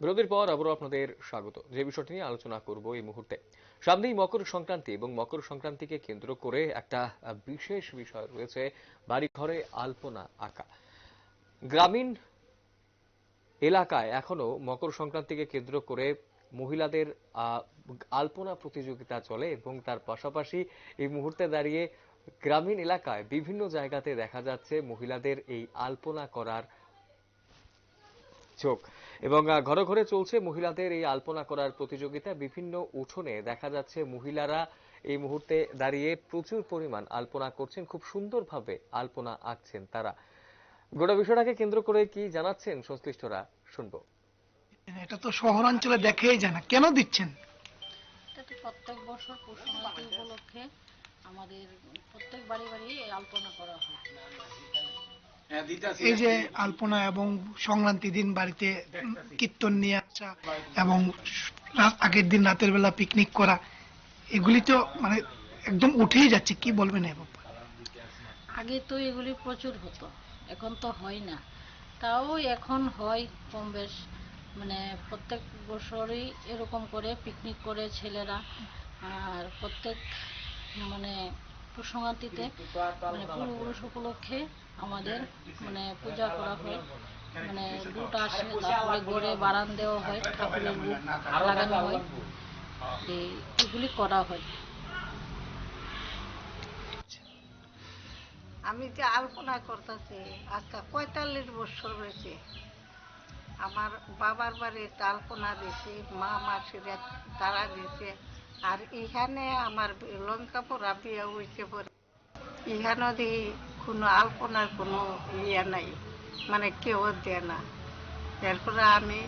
বিরতির পর আবারও আপনাদের স্বাগত। যে বিষয়টি নিয়ে আলোচনা করব এই মুহূর্তে। সামনেই মকর সংক্রান্তি এবং মকর সংক্রান্তিকে কেন্দ্র করে একটা বিশেষ বিষয় রয়েছে বাড়িঘরে আলপনা আঁকা। গ্রামীণ এলাকায় এখনও মকর সংক্রান্তিকে কেন্দ্র করে মহিলাদের আলপনা প্রতিযোগিতা চলে এবং তার পাশাপাশি এই মুহূর্তে দাঁড়িয়ে গ্রামীণ এলাকায় বিভিন্ন জায়গাতে দেখা যাচ্ছে মহিলাদের এই আলপনা করার চোখ এবং ঘরে ঘরে চলছে মহিলাদের এই আলপনা করার প্রতিযোগিতা। বিভিন্ন উঠোনে দেখা যাচ্ছে মহিলারা এই মুহূর্তে দাঁড়িয়ে প্রচুর পরিমাণ আলপনা করছেন খুব সুন্দরভাবে আলপনা আঁকছেন তারা। গোটা বিষয়টাকে কেন্দ্র করে কি জানাচ্ছেন সংশ্লিষ্টরা? শুনব। এটা তো শহরাঞ্চলে দেখেই জানা কেন দিচ্ছেন? প্রত্যেক বছর পৌষ সংক্রান্তি উপলক্ষে আমাদের প্রত্যেক বাড়ি বাড়ি আলপনা করা হয়। এই যে আলপনা এবং সংক্রান্তি দিন বাড়িতে কীর্তন নিয়ে আসা এবং আগের দিন রাতের বেলা পিকনিক করা এগুলি তো মানে একদম উঠেই যাচ্ছে কি বলবেন এ? আগে তো এগুলি প্রচুর হতো এখন তো হয় না। তাও এখন হয় কম বেশ মানে প্রত্যেক বছরই এরকম করে পিকনিক করে ছেলেরা আর প্রত্যেক মানে সংক্রান্তিতে মানে পূর্বপুরুষ উপলক্ষে আমাদের মানে পূজা করা হয়। মানে লুট আসে, তারপরে গড়ে বারান দেওয়া হয়, ঠাকুরের রূপ লাগানো হয়। এগুলি করা হয়। আমি যে আলপনা করতেছি, আজকে পঁয়তাল্লিশ বছর হয়েছে। আমার বাবার বাড়িতে আলপনা দিছি, মা মাসিরা তারা দিছে। আর এখানে আমার লঙ্কাপুরা বিয়ে হয়েছে পরে। এখানে দেখি কোনো আলপনার কোনো ইয়ে নাই মানে কেউ দেয় না। এরপরে আমি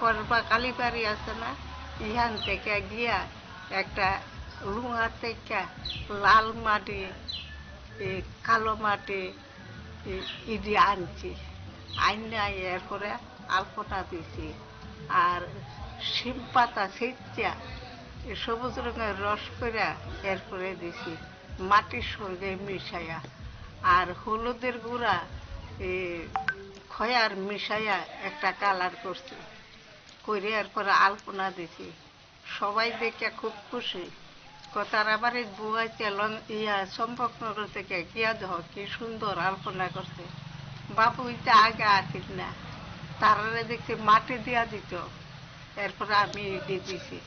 করবা কালীবাড়ি আছে না, এখান থেকে গিয়া একটা লুঙা থেকে লাল মাটি কালো মাটি ইডি আনছি। আইনা এরপরে আলপনা দিছি। আর শিম পাতা সেচা সবুজ রঙের রস করে এরপরে দিছি। মাটির সঙ্গে মিশাইয়া। আর হলুদের গুঁড়া এই খয়ার মিশাইয়া একটা কালার করছি। করে এরপরে আলপনা দিছি। সবাই দেখে খুব খুশি। কথার আবার এই বুয়াইতে লং ইয়া সম্পর্কনগর থেকে গিয়া দেহ কি সুন্দর আলপনা করছে। বাবু ইটা আগে আসিস না। তারারে দেখছি মাটি দিয়া দিত। এরপরে আমি দিয়ে দিছি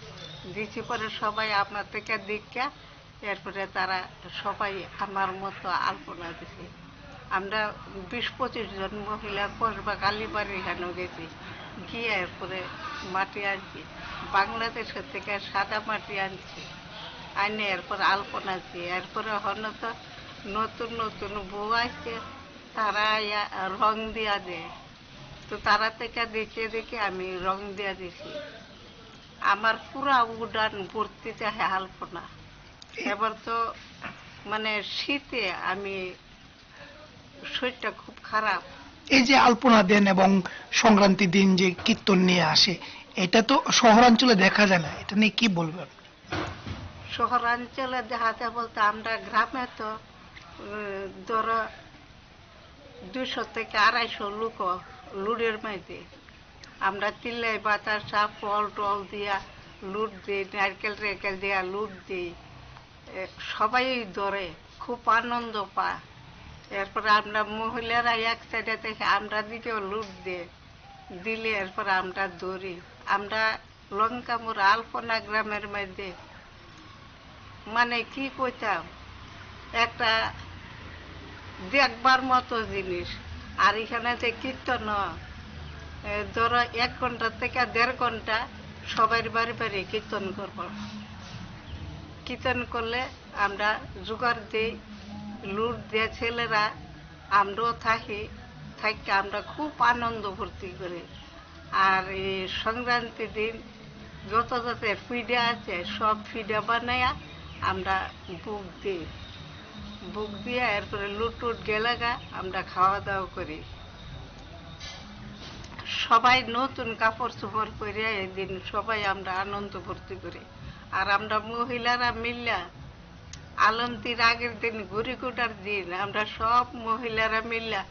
দিছি পরে সবাই আপনার থেকে দীক্ষা, এরপরে তারা সবাই আমার মতো আলপনা দিছে আমরা বিশ পঁচিশ জন মহিলা কসবা কালীবাড়ি এখানে গেছি। গিয়ে এরপরে মাটি আনছি। বাংলাদেশের থেকে সাদা মাটি আনছি। আনে এরপর আলপনা দিয়ে এরপরে হন তো নতুন নতুন বউ আসছে তারা রং দিয়া দেয়। তো তারা থেকে দেখে দেখে আমি রং দিয়া দিছি। আমার পুরা উডান ভর্তিতে আলপনা এবার তো মানে শীতে আমি শরীরটা খুব খারাপ। এই যে আলপনা দেন এবং সংক্রান্তি দিন যে কীর্তন নিয়ে আসে এটা তো শহরাঞ্চলে দেখা যায় না। এটা নিয়ে কি বলবেন? শহরাঞ্চলে দেখাতে বলতে আমরা গ্রামে তো ধরো দুশো থেকে আড়াইশো লোক লুডের মাইতে। আমরা তিল্লাই বাতাসা ফল, টল দিয়া লুট দিই, নারকেল টেরকেল দিয়া লুট দিই। সবাই ধরে, খুব আনন্দ পায়। এরপরে আমরা মহিলারা এক সাইডে থেকে আমরা দিকেও লুট দিই। দিলে এরপর আমরা ধরি। আমরা লঙ্কামুর আলপনা গ্রামের মধ্যে মানে কি কইতাম? একটা দেখবার মতো জিনিস। আর এখানে যে কীর্তন ধরো এক ঘণ্টা থেকে দেড় ঘণ্টা সবার বাড়ি বাড়ি কীর্তন করব। কীর্তন করলে আমরা জোগাড় দিই, লুট দিয়ে ছেলেরা আমরাও থাকি থাকি আমরা খুব আনন্দ ফুর্তি করি। আর এই সংক্রান্তি দিন যত যত ফিডে আছে, সব ফিডে বানাইয়া আমরা বুক দিই। বুক দিয়া এরপরে লুটুট গেলাগা আমরা খাওয়া দাওয়া করি। সবাই নতুন কাপড় চোপড় করে এদিন সবাই আমরা আনন্দ ফুর্তি করি। আর আমরা মহিলারা মিল্লা আলমতির আগের দিন ঘুরি কুটার দিন আমরা সব মহিলারা মিল্লা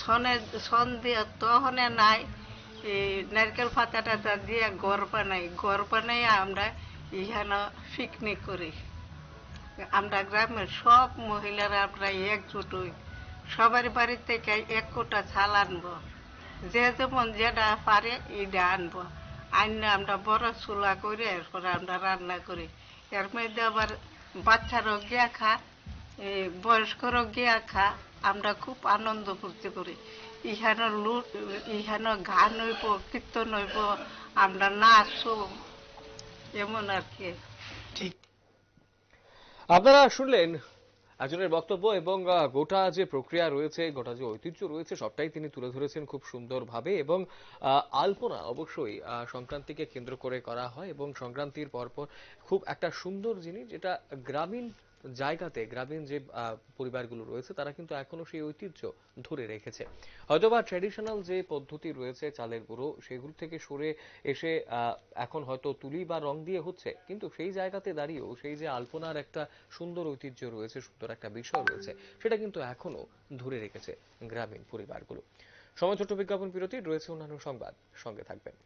সনে, সন দিয়ে তহনে নাই নারকেল পাতা টাতা দিয়ে ঘর বানাই। ঘর বানাই আমরা এখানে পিকনিক করি। আমরা গ্রামের সব মহিলারা আমরা একজুট হই। সবার বাড়ি থেকে এক কোটা চাল আনব। যে যেমন যেটা পারে এটা আনব। আনলে আমরা বড় চুলা করে এরপরে আমরা রান্না করি। এর মধ্যে আবার বাচ্চারও গিয়া খা বয়স্করও গিয়া খা, আমরা খুব আনন্দ ফুর্তি করি। ইহানো লুট, ইহানো গান হইব, কীর্তন হইব, আমরা নাচো এমন আর কি। ঠিক আপনারা শুনলেন একজনের বক্তব্য এবং গোটা যে প্রক্রিয়া রয়েছে, গোটা যে ঐতিহ্য রয়েছে, সবটাই তিনি তুলে ধরেছেন খুব সুন্দরভাবে এবং আলপনা অবশ্যই সংক্রান্তিকে কেন্দ্র করে করা হয় এবং সংক্রান্তির পরপর খুব একটা সুন্দর জিনিস, যেটা গ্রামীণ জায়গাতে গ্রামীণ যে পরিবারগুলো রয়েছে, তারা কিন্তু এখনও সেই ঐতিহ্য ধরে রেখেছে। হয়তোবা ট্র্যাডিশনাল যে পদ্ধতি রয়েছে, চালের গুঁড়ো, সেগুলো থেকে সরে এসে এখন হয়তো তুলি বা রং দিয়ে হচ্ছে, কিন্তু সেই জায়গাতে দাঁড়িয়েও সেই যে আলপনার একটা সুন্দর ঐতিহ্য রয়েছে, সুন্দর একটা বিষয় রয়েছে, সেটা কিন্তু এখনও ধরে রেখেছে গ্রামীণ পরিবারগুলো। সময় ছোট্ট বিজ্ঞাপন বিরতি, রয়েছে অন্যান্য সংবাদ। সঙ্গে থাকবেন।